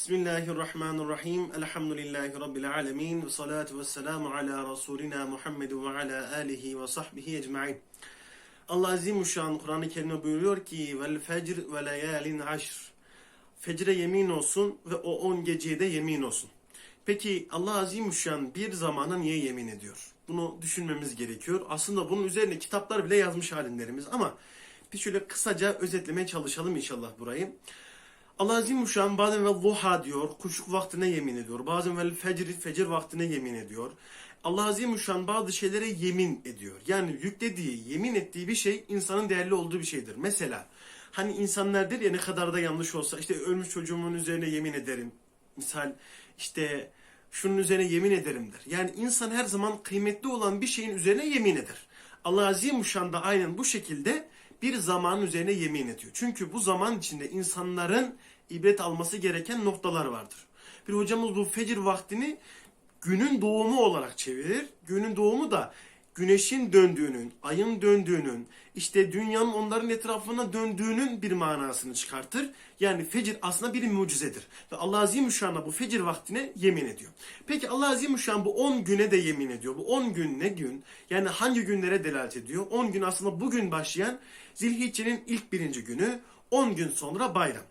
Bismillahirrahmanirrahim. Elhamdülillahi Rabbil alemin. Ve salatu ve selamu ala Resulina Muhammed ve ala alihi ve sahbihi ecma'in. Allah Azimuşşan Kur'an-ı Kerim'e buyuruyor ki vel fecr ve leyalin aşr. Fecre yemin olsun ve o on geceye de yemin olsun. Peki Allah Azimuşşan bir zamana niye yemin ediyor? Bunu düşünmemiz gerekiyor. Aslında bunun üzerine kitaplar bile yazmış halinlerimiz ama bir şöyle kısaca özetlemeye çalışalım inşallah burayı. Allah Azimuşşan bazen ve duha diyor, kuşluk vaktine yemin ediyor. Bazen vel fecr, fecir vaktine yemin ediyor. Allah Azimuşşan bazı şeylere yemin ediyor. Yani yüklediği, yemin ettiği bir şey insanın değerli olduğu bir şeydir. Mesela hani insanlar der ya ne kadar da yanlış olsa işte ölmüş çocuğumun üzerine yemin ederim. Misal işte şunun üzerine yemin ederim der. Yani insan her zaman kıymetli olan bir şeyin üzerine yemin eder. Allah Azimuşşan da aynen bu şekilde bir zamanın üzerine yemin ediyor. Çünkü bu zaman içinde insanların ibret alması gereken noktalar vardır. Bir hocamız bu fecir vaktini günün doğumu olarak çevirir. Günün doğumu da güneşin döndüğünün, ayın döndüğünün, işte dünyanın onların etrafına döndüğünün bir manasını çıkartır. Yani fecir aslında bir mucizedir. Ve Allah Azimüşşan'a bu fecir vaktine yemin ediyor. Peki Allah Azimüşşan bu 10 güne de yemin ediyor. Bu 10 gün ne gün? Yani hangi günlere delalet ediyor? 10 gün aslında bugün başlayan Zilhicce'nin ilk birinci günü, 10 gün sonra bayram.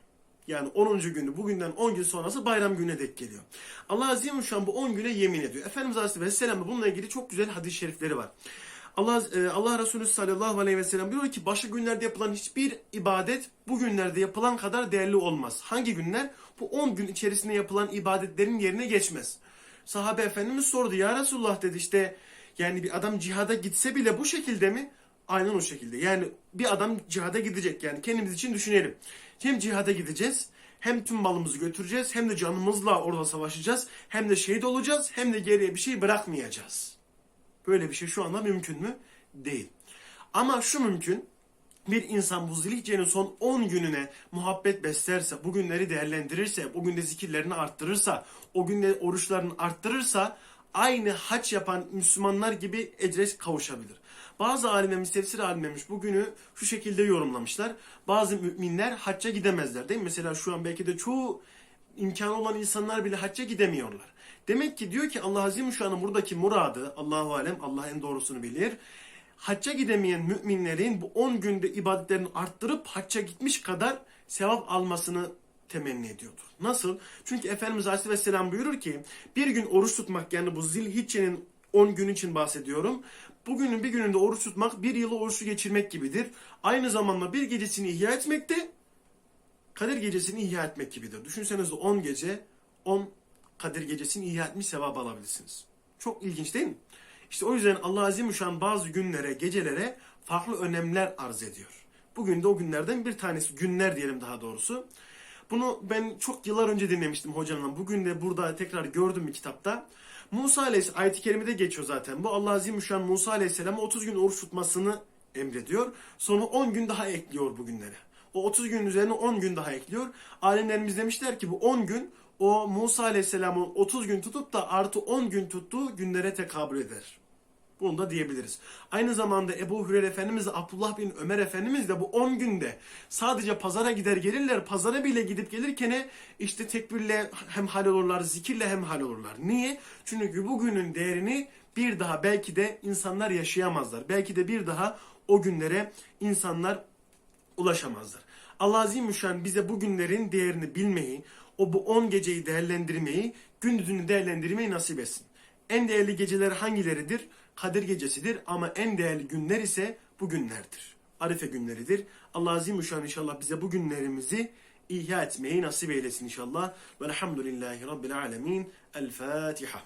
Yani 10. günü bugünden 10 gün sonrası bayram gününe denk geliyor. Allah Azimüşşan bu 10 güne yemin ediyor. Efendimiz Aleyhisselam bununla ilgili çok güzel hadis-i şerifleri var. Allah e, Allah Resulü sallallahu aleyhi ve sellem diyor ki başka günlerde yapılan hiçbir ibadet bu günlerde yapılan kadar değerli olmaz. Hangi günler? Bu 10 gün içerisinde yapılan ibadetlerin yerine geçmez. Sahabe Efendimiz sordu ya Resulullah dedi işte yani bir adam cihada gitse bile bu şekilde mi? Aynen o şekilde. Yani bir adam cihada gidecek yani kendimiz için düşünelim. Hem cihada gideceğiz hem tüm malımızı götüreceğiz hem de canımızla orada savaşacağız hem de şehit olacağız hem de geriye bir şey bırakmayacağız. Böyle bir şey şu anda mümkün mü? Değil. Ama şu mümkün. Bir insan bu zilhiccenin son 10 gününe muhabbet beslerse, bu günleri değerlendirirse, bugün de zikirlerini arttırırsa, o günde oruçlarını arttırırsa aynı haç yapan Müslümanlar gibi ecre kavuşabilir. Bazı alimlerimiz, tefsir alimlerimiz bugünü şu şekilde yorumlamışlar. Bazı müminler hacca gidemezler değil mi? Mesela şu an belki de çoğu imkanı olan insanlar bile hacca gidemiyorlar. Demek ki diyor ki Allah Azimüşşan'ın buradaki muradı, Allahu Alem, Allah en doğrusunu bilir. Hacca gidemeyen müminlerin bu 10 günde ibadetlerini arttırıp hacca gitmiş kadar sevap almasını temenni ediyordur. Nasıl? Çünkü Efendimiz Aleyhisselam buyurur ki bir gün oruç tutmak yani bu zilhiccenin 10 gün için bahsediyorum. Bugünün bir gününde oruç tutmak bir yılı oruçlu geçirmek gibidir. Aynı zamanda bir gecesini ihya etmek de Kadir gecesini ihya etmek gibidir. Düşünseniz de 10 gece 10 Kadir gecesini ihya etmiş sevap alabilirsiniz. Çok ilginç değil mi? İşte o yüzden Allah Azimüşşan bazı günlere, gecelere farklı önemler arz ediyor. Bugün de o günlerden bir tanesi, günler diyelim daha doğrusu. Bunu ben çok yıllar önce dinlemiştim hocamdan. Bugün de burada tekrar gördüm bir kitapta. Musa Aleyhisselam, ayet-i kerimede geçiyor zaten. Bu Allah Azimüşşan Musa Aleyhisselam'a 30 gün oruç tutmasını emrediyor. Sonra 10 gün daha ekliyor bu günlere. O 30 gün üzerine 10 gün daha ekliyor. Alimlerimiz demişler ki bu 10 gün o Musa Aleyhisselam'ın 30 gün tutup da artı 10 gün tuttuğu günlere tekabül eder. Bunu da diyebiliriz. Aynı zamanda Ebu Hureyre Efendimiz de Abdullah bin Ömer Efendimiz de bu 10 günde sadece pazara gider gelirler. Pazara bile gidip gelirken işte tekbirle hem hal olurlar, zikirle hem hal olurlar. Niye? Çünkü bugünün değerini bir daha belki de insanlar yaşayamazlar. Belki de bir daha o günlere insanlar ulaşamazlar. Allah Azimüşşan bize bu günlerin değerini bilmeyi, o bu 10 geceyi değerlendirmeyi, gündüzünü değerlendirmeyi nasip etsin. En değerli geceler hangileridir? Kadir gecesidir ama en değerli günler ise bu günlerdir. Arife günleridir. Allah Azimüşşan inşallah bize bu günlerimizi ihya etmeyi nasip eylesin inşallah. Velhamdülillahi Rabbil Alemin. El Fatiha.